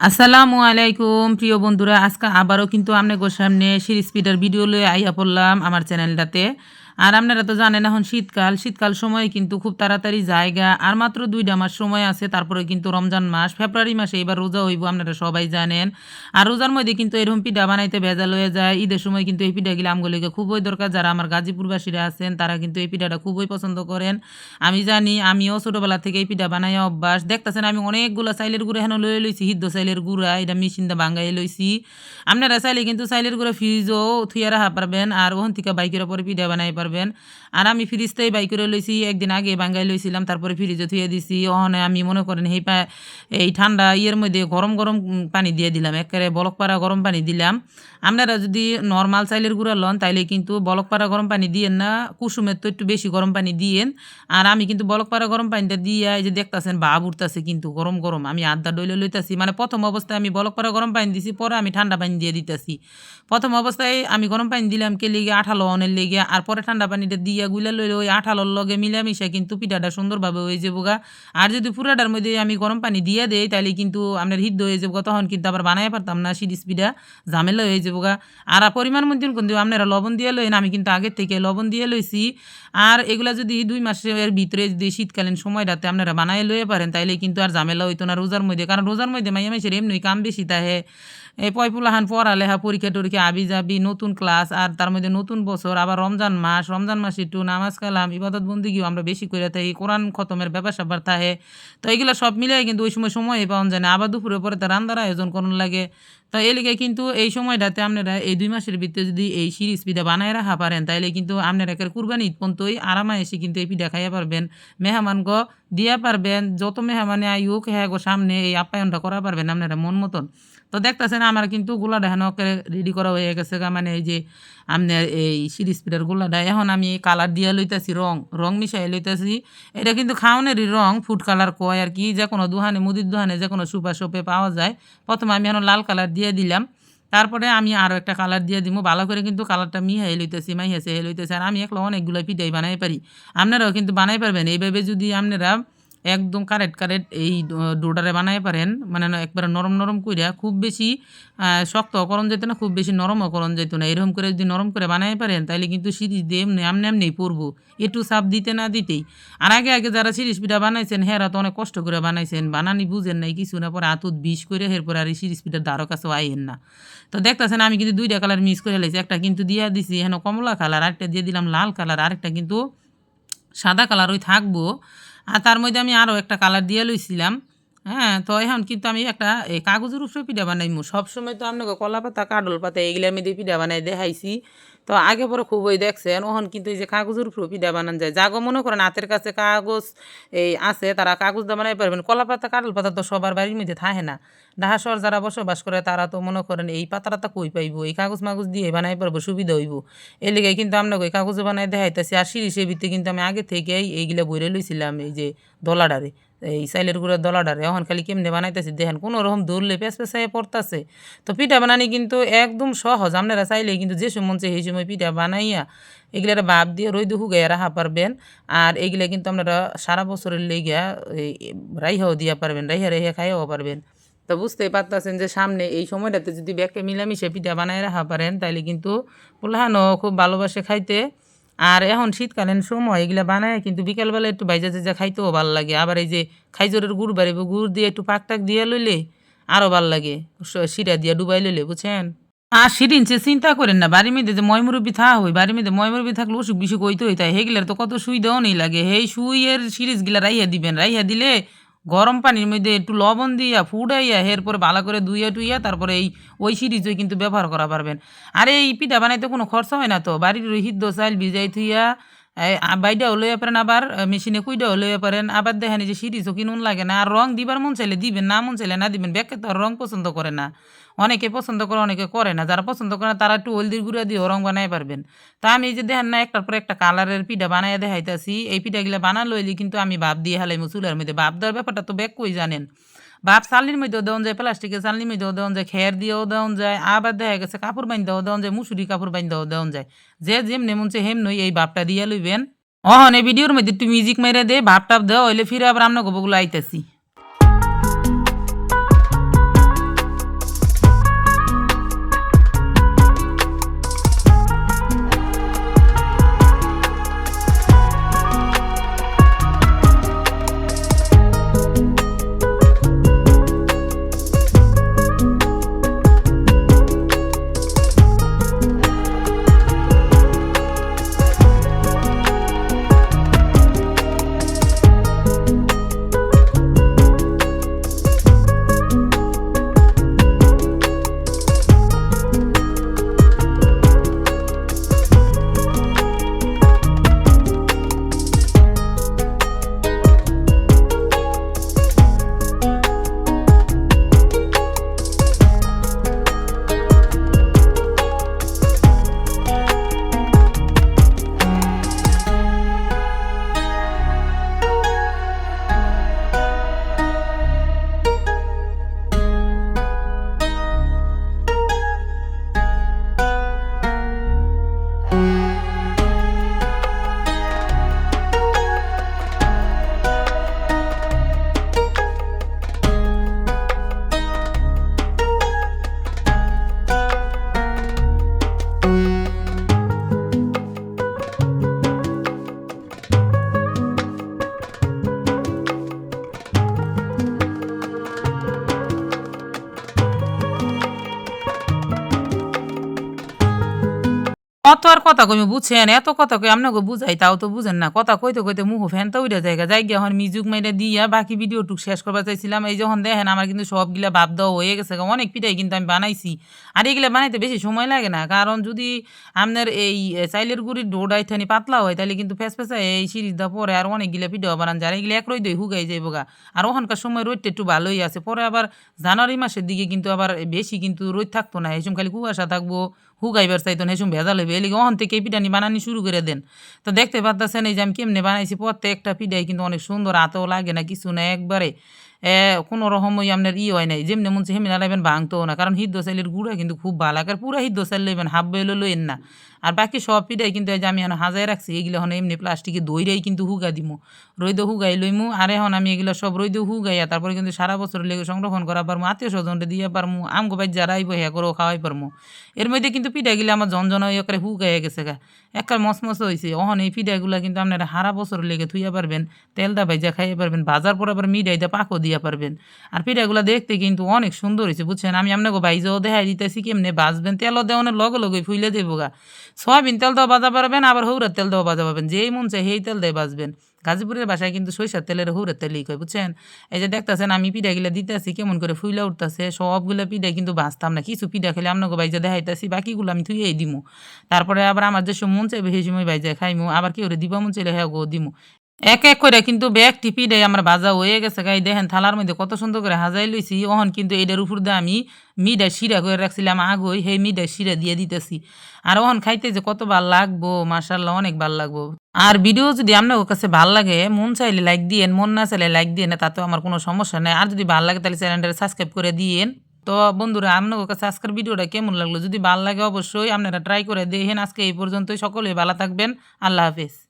আসসালামু আলাইকুম, প্রিয় বন্ধুরা। আজকে আবারও কিন্তু আপনাদের সামনে সিরিজ স্পিডের ভিডিও লয়ে আইয়া পড়লাম আমার চ্যানেলটাতে। আর আপনারা তো জানেন এখন শীতকাল শীতকাল সময় কিন্তু খুব তাড়াতাড়ি জায়গা, আর মাত্র দুইটা মাস সময় আছে, তারপরে কিন্তু রমজান মাস, ফেব্রুয়ারি মাসে এবার রোজা হইব, আপনারা সবাই জানেন। আর রোজার মধ্যে কিন্তু এরকম পিঠা বানাইতে ভেজাল হয়ে যায়, ঈদের সময় কিন্তু এই পিঠাগুলো আমগুলিকে খুবই দরকার, যারা আমার গাজীপুরবাসীরা আছেন, তারা কিন্তু এই পিঠাটা খুবই পছন্দ করেন। আমি জানি, আমিও ছোটোবেলা থেকে এই পিঠা বানাই অভ্যাস। দেখতেছেন, আমি অনেকগুলো চাইলের গুঁড়া হেন লয়ে লইছি, সিদ্ধ চাইলের গুঁড়া, এটা মেশিন দা বাঙ্গাই লইছি। আপনারা চাইলে কিন্তু চাইলের গুঁড়া ফ্রিজও থুইয়া রাখা পারবেন, আর ওখান থেকে বাইকের পরে পিঠা বানাই পারবেন। আর আমি ফ্রিজতেই বাই করে লইছি, একদিন আগে বাঙ্গাই লইছিলাম, তারপরে ফ্রিজে থুয়ে দিছি। ওখানে আমি মনে করেন এই পা এই ঠান্ডা ইয়ের মধ্যে গরম গরম পানি দিয়ে দিলাম, একেবারে বলক পাড়া গরম পানি দিলাম। আপনারা যদি নর্মাল চাইলের গুঁড়া লন, তাইলে কিন্তু বলক পাড়া গরম পানি দিয়েন না, কুসুমের তো একটু বেশি গরম পানি দিয়েন। আর আমি কিন্তু বলক পাড়া গরম পানিটা দিয়ে, এই যে দেখতাছেন ভাব উঠতেছে কিন্তু গরম গরম, আমি আদা ডইলে লইতাছি। মানে প্রথম অবস্থায় আমি বলক পাড়া গরম পানি দিছি, পরে আমি ঠান্ডা পানি দিয়ে দিতেছি। প্রথম অবস্থায় আমি গরম পানি দিলাম কে লেগে আঠালো অনের লেগে, আর পরে ঠান্ডা পানিটা দিয়া গুলা লইলে, ওই আঠালোর লগে মিলামিশা কিন্তু পিঠাটা সুন্দরভাবে হয়ে যাব গা। আর যদি পুরাটার মধ্যে আমি গরম পানি দিয়ে দেই তাহলে কিন্তু আপনার হিদ্ধ হয়ে যাব তখন কিন্তু আবার বানাই পারতাম না, সিরিজ পিঠা ঝামেলা হয়ে যাব গা। আর পরিমাণ মধ্যে কিন্তু আপনারা লবণ দিয়ে লইন আমি কিন্তু আগের থেকে লবণ দিয়ে লইছি। আর এগুলা যদি দুই মাসের ভিতরে যদি শীতকালীন সময়টাতে আপনারা বানাই লইয়ে পারেন, তাইলে কিন্তু আর ঝামেলা হইতো না রোজার মধ্যে। কারণ রোজার মধ্যে মাইয়া মাসের এমনি কাম বেশি তাহে। এই পয়পুলাহান পড়ালেখা, পরীক্ষা টরীক্ষা আবি যাবি নতুন ক্লাস আর তার মধ্যে নতুন বছর, আবার রমজান মাস, রমজান মাসে একটু নামাজ কালাম, ইবাদত বন্দিগিও আমরা বেশি করে থাকি, কোরআন খতমের ব্যাপার স্যাপার থাকে। তো এগুলো সব মিলিয়ে কিন্তু ওই সময় সময় পাওয়া যায় না। আবার দুপুরে পরে তার রান্নার আয়োজন করুন লাগে। তো এই লিগে কিন্তু এই সময়টাতে আপনারা এই দুই মাসের ভিতরে যদি এই সিরিজ পিঠা বানায় রাখা পারেন, তাইলে কিন্তু আপনারা একের কুরবানি ঈদ পর্যন্তই আরামে এসে কিন্তু এই পিঠা খাইয়া পারবেন। মেহমান গো দিয়া পারবেন, যত মেহমানে আইউক হ্যাঁ গো, সামনে এই আপ্যায়নটা করা পারবেন আপনারা মন মতন। তো দেখতেছেন আমার কিন্তু গোলাটা হেন রেডি করা হয়ে গেছে মানে এই যে আপনার এই সিরিজ পিঠার গোলাটা এখন আমি কালার দিয়ে লইতাছি রং রং মিশাই লইতাছি। এটা কিন্তু খাওয়ানেরই রং ফুড কালার কয় আর কি, যে কোনো দোকানে মুদির দোকানে যে কোনো সুপার শপে পাওয়া যায়। প্রথমে আমি এখন লাল কালার দিয়ে দিলাম। তারপরে আমি আরও একটা কালার দিয়ে দিব ভালো করে কিন্তু কালারটা মিহাই লইতেছি মাইহাসে লইতেছি। আর আমি একলা অনেকগুলো পিঠাই বানাই পারি। আপনারাও কিন্তু বানাই পারবেন। এইভাবে যদি আপনারা একদম কারেট কারেট এই ডোডারে বানাই পারেন। মানে একবারে নরম নরম কইরা খুব বেশি শক্ত করণ যেত না, খুব বেশি নরমও করণ যেত না। এরকম করে যদি নরম করে বানাই পারেন তাহলে কিন্তু সিরিজ দিয়ে এমনি, আমনে এমনি পড়ব একটু চাপ দিতে না দিতেই। আর আগে আগে যারা সিরিজ পিঠা বানাইছেন, হেরা তো অনেক কষ্ট করে বানাইছেন। বানানি বুঝেন নাই কিছু না, পরে আতুত বিষ করে এরপরে আর এই সিরিজ পিঠার দ্বারো কাছেও আইয়েন না। তো দেখতেছেন, আমি কিন্তু দুইটা কালার মিক্স করে লাইছি। একটা কিন্তু দিয়া দিছি, হেন কমলা কালার, আরেকটা দিয়ে দিলাম লাল কালার, আরেকটা কিন্তু সাদা কালার ওই থাকব। আর তার মধ্যে আমি আরও একটা কালার দিয়ে লইছিলাম। হ্যাঁ তো এখন কিন্তু আমি একটা এই কাগজের উপরে পিঠা বানাইমু। সবসময় তো আপনাকে কলা পাতা কাডল পাতা এইগুলো আমি দিয়ে পিঠা বানাই দেখাইছি। তো আগে পরে খুবই দেখছেন ওখন কিন্তু এই যে কাগজের উপরে পিঠা বানান যায়। যাগো মনে করেন হাতের কাছে কাগজ এই আছে, তারা কাগজ দিয়ে বানাই পারবেন। কলা পাতা কাডল পাতা তো সবার বাড়ির মধ্যে থাকে না। শহর যারা বসবাস করে, তারা তো মনে করেন এই পাতাটা কই পাইব? এই কাগজ মাগজ দিয়ে বানাই পারব, সুবিধা হইব। এই লিগে কিন্তু আপনাকে ওই কাগজে বানাই দেখাইতেছি। আর সিরিজের ভিতরে কিন্তু আমি আগে থেকেই এইগুলা বইরে লইছিলাম, এই যে দলাডারে। এই সাইলের গুঁড়ো দলাডারে। এখন খালি কেমনে বানাইতেছি দেখেন, কোনো রকম দৌড়লে পেঁচ পেঁচাই পড়তাছে। তো পিঠা বানানি কিন্তু একদম সহজ। আপনারা চাইলে কিন্তু যে সময় চায় সেই সময় পিঠা বানাইয়া এগুলার ভাব দিয়ে রইদ হুগাইয়া রাখা পারবেন। আর এইগুলা কিন্তু আপনারা সারা বছরের লেগিয়া এই রাইহাও দিয়া পারবেন, রাইহা রাইহা খাইয়াও পারবেন। তো বুঝতেই পারতেছেন যে সামনে এই সময়টাতে যদি ব্যাগকে মিলামিশে পিঠা বানায় রাখা পারেন তাহলে কিন্তু পোলাহানও খুব ভালোবাসে খাইতে। আর এখন শীতকালীন সময় এগুলা বানায় কিন্তু বিকালবেলা একটু বাইজা যেজা খাইতেও ভালো লাগে। আবার এই যে খাইজরের গুড় বাড়িব গুড় দিয়ে একটু পাক টাক দিয়ে লইলে আরও ভালো লাগে। শিরা দিয়ে ডুবাই লইলে, বুঝছেন? আর সিরিন সে চিন্তা করেন না, বাড়ির মধ্যে যে ময়মুরব্বী থা হই বাড়ির মধ্যে ময়মুরব্বী থাকলে অসুখ বিসুখ হইতে হইতে, হেগলার তো কত সুবিধাও নেই লাগে। সেই সুইয়ের সিরিজগুলা রাইয়া দিবেন রাইয়া দিলে গরম পানির মধ্যে একটু লবণ দিয়া ফুটাইয়া এরপরে ভালো করে ধুইয়া টুইয়া তারপরে এই ওই সিরিজই কিন্তু ব্যবহার করা পারবেন। আর এই পিঠা বানাইতে কোনো খরচা হয় না তো? বাড়ির সিদ্ধ চাইল ভিজাই থুইয়া বাইডা লইয়া পারেন আবার মেশিনে কুইডা লইয়া পারেন। আবার দেখেন যে সিরিজও কিনুন লাগে না। আর রং দিবার মন চাইলে দিবেন, না মন চাইলে না দিবেন। ব্যাকে তো আর রং পছন্দ করে না। অনেকে পছন্দ করে, অনেকে করে না। যারা পছন্দ করে না, তারা একটু হলদির গুঁড়া দিয়ে রং বানাই পারবেন। তা আমি এই যে দেখেন না, একটার পর একটা কালারের পিঠা বানাই দেখাইতেছি। এই পিঠাগুলো বানা লইলি কিন্তু আমি ভাব দিয়ে হালাইমু চুলার মধ্যে। ভাব দেওয়ার ব্যাপারটা তো ব্যাক কই জানেন? ভাব চালনির মধ্যেও দেওয়া যায়, প্লাস্টিকের চালনির মধ্যেও দেওয়া যায়, খের দিয়েও দেওয়া যায়, আবার দেখা গেছে কাপড় বাইন্দাও দেওয়া দেওয়া যায়, মুসুরি কাপড় বাইন্দাও দেওয়া দেওয়া যায়। যে যেমনি মন চায় হেমনই এই ভাবটা দিয়ে লইবেন। অহন এই ভিডিওর মধ্যে একটু মিউজিক মেরে দে ভাব টাপ দেওয়া হইলে ফিরে আবার আমরা গোবগুলো আইতেছি। কত আর কথা কইমি, বুঝছেন? এত কথা কই আপনাকে বুঝাই, তাও তো বুঝেন না। কথা কইতে কইতে মুখ ফ্যান তো উঠে জায়গা। যাই গিয়ে এখন মিউজিক মাইরে দিয়া বাকি ভিডিও টুক শেষ করবার চাইছিলাম। এই যখন দেখেন আমার কিন্তু সবগুলা ভাব দেওয়া হয়ে গেছে অনেক পিঠাই কিন্তু আমি বানাইছি। আর এগুলা বানাইতে বেশি সময় লাগে না, কারণ যদি আপনার এই চাইলের গুড়ির ডোডাই থানি পাতলা হয় তাহলে কিন্তু ফেস ফেসা এই সিরিজ দা পরে আর অনেকগুলা পিঠাও বানান যায় এগুলো এক রই দই হুগাই যাইব গা। আর ওখানকার সময় রোদটা একটু ভালোই আছে। পরে আবার জানুয়ারি মাসের দিকে কিন্তু আবার বেশি কিন্তু রোদ থাকতো না, এই সময় খালি কুয়াশা থাকব হুগাইবার চাইতো না সময় ভেজাল হইবে এলিগে অহন থেকে পিঠানি বানানি শুরু করে দেন। তো দেখতে পারতেছেন এই যে আমি কেমনে বানাইছি, প্রত্যেকটা পিঠাই কিন্তু অনেক সুন্দর, আতও লাগে না কিছু না, একবারে কোনো রকমই আপনার ই হয় নাই। যেমনি মন হেমনি লাগাবেন ভাঙতেও না। কারণ হিদ্দ চাইলের গুঁড়া কিন্তু খুব ভালো। আর পুরা হিদ্দ চাইল লইবেন, হাফ বইলে লইন না। আর বাকি সব পিঠাই কিন্তু এই যে আমি এখন হাজায় রাখছি, এগুলো এখন এমনি প্লাস্টিকে দইরাই কিন্তু হুগা দিমু। রইদ হুগাই লইমু। আর এখন আমি এগুলো সব রইদ হুগাইয়া তারপরে কিন্তু সারা বছর লেগে সংরক্ষণ করা পারমু, আত্মীয় স্বজনটা দিয়ে পারমু, আমগো বাই যারা আইব হ্যাঁ করেও খাওয়াই পারমু। এর মধ্যে কিন্তু পিঠাগুলো আমার জনজন হয়ে করে হুগাইয়া গেছে গা। একটা মসমস হয়েছে অহন এই পিঠাগুলো কিন্তু আপনারা সারা বছর লেগে থুইয়া পারবেন তেল দা ভাইজা খাইয়া পারবেন, বাজার পর আবার মিডাই দা পাকও দিয়া পারবেন। আর পিঠাগুলো দেখতে কিন্তু অনেক সুন্দর হয়েছে বুঝছেন? আমি আপনাকে বাইজাও দেখাই দিতেছি কেমনে বাজবেন তেলও দেওয়ানের লগে লগে ফুইলে দেবো গা। সয়াবিন তেল দেওয়া বাজা পারবেন, আবার হৌরার তেল দেওয়া বাজা পাবেন যেই মন চাই সেই তেল দিয়ে বাজবেন। গাজীপুরের বাসায় কিন্তু সরিষার তেলের হৌরের তেলই কয় বুঝছেন? এই যে দেখতেছেন আমি পিঠাগুলা দিতেছি, কেমন করে ফুইলা উঠতেছে, সবগুলা পিঠা কিন্তু বাঁচতাম না। কিছু পিঠা খেলে আপনাকে বাইজা দেখাইতেছি, বাকিগুলো আমি থুইয়াই দিমু। তারপরে আবার আমার যে মন চাইবে সেই সময় বাইজা খাইমু, আবার কি করে দিবা মন চাইলে হ্যাঁ গো দিমু। এক এক করে কিন্তু ব্যাগ টিপি দেয়, আমার বাজা হয়ে গেছে। গাই, দেখেন থালার মধ্যে কত সুন্দর করে হাজাই লইছি। ওহন কিন্তু এটার উপর দিয়ে আমি মিডা শিরা করে রাখছিলাম। আগই সেই মিডা শিরা দিয়ে দিতেছি। আর ওহন খাইতে যে কত ভালো লাগবো মার্শাল্লাহ অনেক ভালো লাগবো। আর ভিডিও যদি আপনার কাছে ভালো লাগে, মন চাইলে লাইক দিয়েন, মন না চাইলে লাইক দিয়েন, তাতেও আমার কোনো সমস্যা নেই। আর যদি ভালো লাগে তাহলে চ্যানেলটা সাবস্ক্রাইব করে দিয়েন। তো বন্ধুরা, আপনার কাছে আজকের ভিডিওটা কেমন লাগল? যদি ভালো লাগে অবশ্যই আপনারা ট্রাই করে দেখেন। আজকে এই পর্যন্তই সকলে ভালো থাকবেন। আল্লাহ হাফেজ।